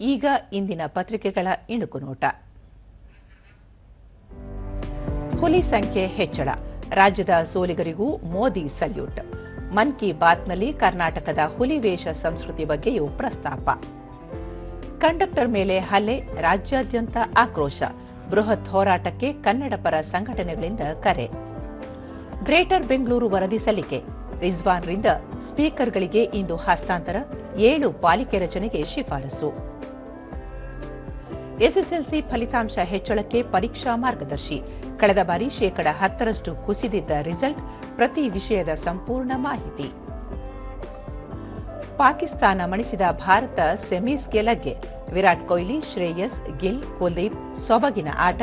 ಈಗ ಇಂದಿನ ಪತ್ರಿಕೆಗಳ ಇಣುಕು ನೋಟ ಹುಲಿ ಸಂಖ್ಯೆ ಹೆಚ್ಚಳ. ರಾಜ್ಯದ ಸೋಲಿಗರಿಗೂ ಮೋದಿ ಸಲ್ಯೂಟ್. ಮನ್ ಕಿ ಬಾತ್ನಲ್ಲಿ ಕರ್ನಾಟಕದ ಹುಲಿ ವೇಷ ಸಂಸ್ಕೃತಿ ಬಗ್ಗೆಯೂ ಪ್ರಸ್ತಾಪ. ಕಂಡಕ್ಟರ್ ಮೇಲೆ ಹಲ್ಲೆ, ರಾಜ್ಯಾದ್ಯಂತ ಆಕ್ರೋಶ. ಬೃಹತ್ ಹೋರಾಟಕ್ಕೆ ಕನ್ನಡ ಪರ ಸಂಘಟನೆಗಳಿಂದ ಕರೆ. ಗ್ರೇಟರ್ ಬೆಂಗಳೂರು ವರದಿ ಸಲ್ಲಿಕೆ. ರಿಜ್ವಾನ್ರಿಂದ ಸ್ಪೀಕರ್ಗಳಿಗೆ ಇಂದು ಹಸ್ತಾಂತರ, ಏಳು ಪಾಲಿಕೆ ರಚನೆಗೆ ಶಿಫಾರಸು. ಎಸ್ಎಸ್ಎಲ್ಸಿ ಫಲಿತಾಂಶ ಹೆಚ್ಚಳಕ್ಕೆ ಪರೀಕ್ಷಾ ಮಾರ್ಗದರ್ಶಿ. ಕಳೆದ ಬಾರಿ ಶೇಕಡ ಹತ್ತರಷ್ಟು ಕುಸಿದಿದ್ದ ರಿಸಲ್ಟ್ ಪ್ರತಿ ವಿಷಯದ ಸಂಪೂರ್ಣ ಮಾಹಿತಿ. ಪಾಕಿಸ್ತಾನ ಮಣಿಸಿದ ಭಾರತ ಸೆಮೀಸ್ಗೆ ಲಗ್ಗೆ. ವಿರಾಟ್ ಕೊಹ್ಲಿ, ಶ್ರೇಯಸ್ ಗಿಲ್, ಕುಲ್ದೀಪ್ ಸೊಬಗಿನ ಆಟ,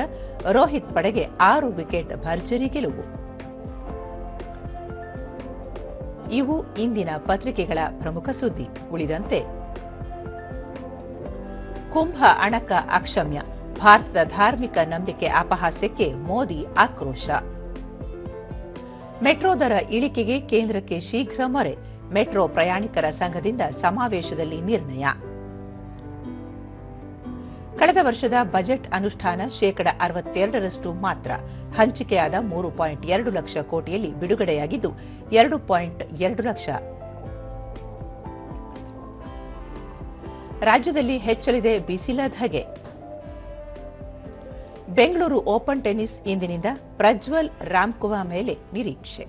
ರೋಹಿತ್ ಪಡೆಗೆ ಆರು ವಿಕೆಟ್ ಭರ್ಜರಿ ಗೆಲುವು. ಇವು ಇಂದಿನ ಪತ್ರಿಕೆಗಳ ಪ್ರಮುಖ ಸುದ್ದಿ. ಉಳಿದಂತೆ ಕುಂಭ ಅಣಕ ಅಕ್ಷಮ್ಯ. ಭಾರತದ ಧಾರ್ಮಿಕ ನಂಬಿಕೆ ಅಪಹಾಸ್ಯಕ್ಕೆ ಮೋದಿ ಆಕ್ರೋಶ. ಮೆಟ್ರೋ ದರ ಇಳಿಕೆಗೆ ಕೇಂದ್ರಕ್ಕೆ ಶೀಘ್ರ ಮೊರೆ. ಮೆಟ್ರೋ ಪ್ರಯಾಣಿಕರ ಸಂಘದಿಂದ ಸಮಾವೇಶದಲ್ಲಿ ನಿರ್ಣಯ. ಕಳೆದ ವರ್ಷದ ಬಜೆಟ್ ಅನುಷ್ಠಾನ ಶೇಕಡ ಅರವತ್ತೆರಡರಷ್ಟು ಮಾತ್ರ. ಹಂಚಿಕೆಯಾದ ಮೂರು ಪಾಯಿಂಟ್ ಎರಡು ಲಕ್ಷ ಕೋಟಿಯಲ್ಲಿ ಬಿಡುಗಡೆಯಾಗಿದ್ದು ಎರಡು ಪಾಯಿಂಟ್ ಎರಡು ಲಕ್ಷ. ರಾಜ್ಯದಲ್ಲಿ ಹೆಚ್ಚಲಿದೆ ಬಿಸಿಲ ಧಗೆ ಬೆಂಗಳೂರು ಓಪನ್ ಟೆನ್ನಿಸ್ ಇಂದಿನಿಂದ ಪ್ರಜ್ವಲ್ ರಾಮ್ಕುವಾ ಮೇಲೆ ನಿರೀಕ್ಷೆ.